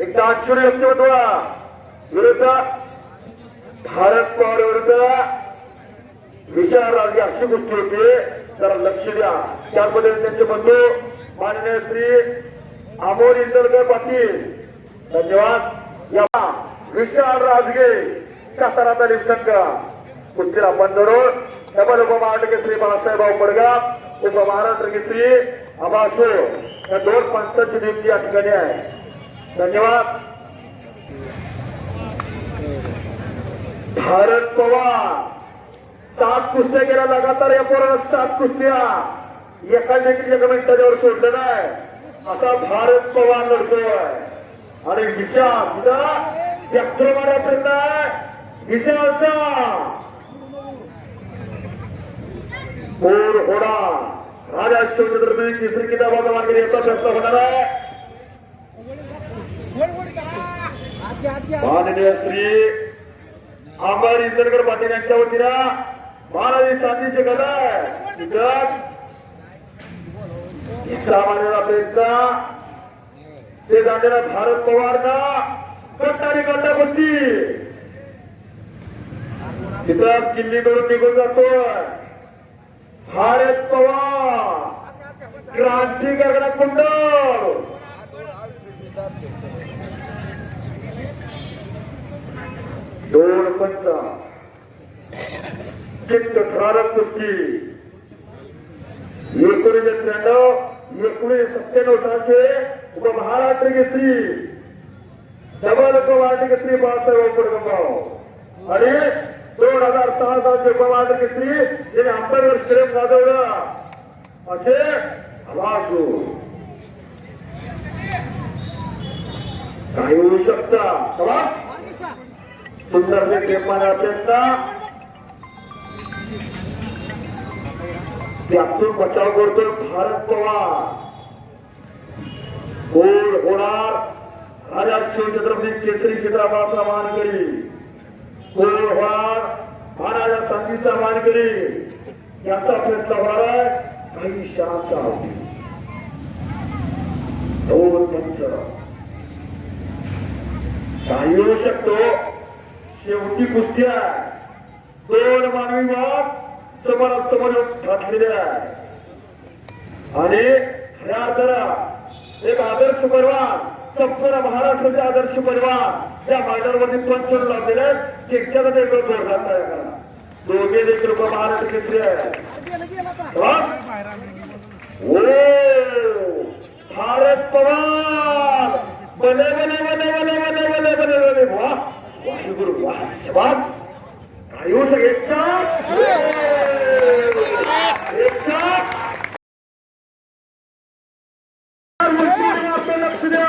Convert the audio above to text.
एक आश्चर्य व्यक्तिमत्व विरुद्ध भारत पवार विरुद्ध विशाल राजगी अशी गोष्टी होती. जरा लक्ष द्या. त्यामध्ये त्यांचे बंधू माननीय श्री अमोल इंदरकर पाटील. धन्यवाद. या विशाल राजगे सातारा तालीम संघ कुस्तीला आपण जरूर डबल उपमहाराष्ट्र श्री बाळासाहेबराव पडगाव उपमहाराष्ट्र श्री अबासो. या दोन पंचांची नियुक्ती या ठिकाणी आहे. धन्यवाद. भारत पवार सात कुस्त्या गेल्या लगातार या पोरानं सात कुस्त्या. एका देखील एका मिनिटाच्यावर सोडलं नाही. असा भारत पवार लढतोय. आणि विशाल तुझा व्यक्त्र मारापर्यंत विशालचा. कोर होडा राजा शिवचंद्र तिसरी किताबाचा मागे याचा प्रश्न होणार आहे. माननीय श्री आमदार इंदरकर पाटील यांच्या वतीनं महाराज चांदीचे गदा सामान्य प्रयत्न ते जाणारा भारत पवार पवारना कट्टारी कट्टा बसती तिथं किल्ली करून निघून जातोय. भारत पवार क्रांती करणारा कुंड दोन पंचा. चित्त ठरारक कुस्ती एकोणीसशे त्र्याण्णव एकोणीस सत्त्याण्णव सालचे उपमहाराष्ट्र केसरी डबल उपमहाराष्ट्र केसरी बाळासाहेब पडगंबाव आणि दोन हजार सहा सालचे उपमहाराष्ट्र केसरी ज्याने अंबेडकर स्टेडियम गाजवलं असे आवाज. काही होऊ शकता. समाज सुंदर से टेपाने अत्यंत त्यातून बचाव करतोय भारत पवार. गोल होणार राजा शिवछत्रपती केसरी चित्राबाचा मानकरी. गोल होणार महाराजा संगीचा मानकरी. याचा प्रयत्न होणार आहे. काही शांत दोन पंच हो, काही होऊ शकतो. शेवटी कुस्त्या दोन मानवी वाद समोरासमोर घातलेल्या आणि खऱ्या अर्थाला एक आदर्श परवान संपूर्ण महाराष्ट्राचे आदर्श परवान या मांडरवरती पंच लावलेले शिक्षणाचा वेगळं जोर घालता येणार दोघे एक रुपये महाराष्ट्र केसरी आहे भारत पवार. बने बस आयुष एक चार आपलं लक्ष द्या.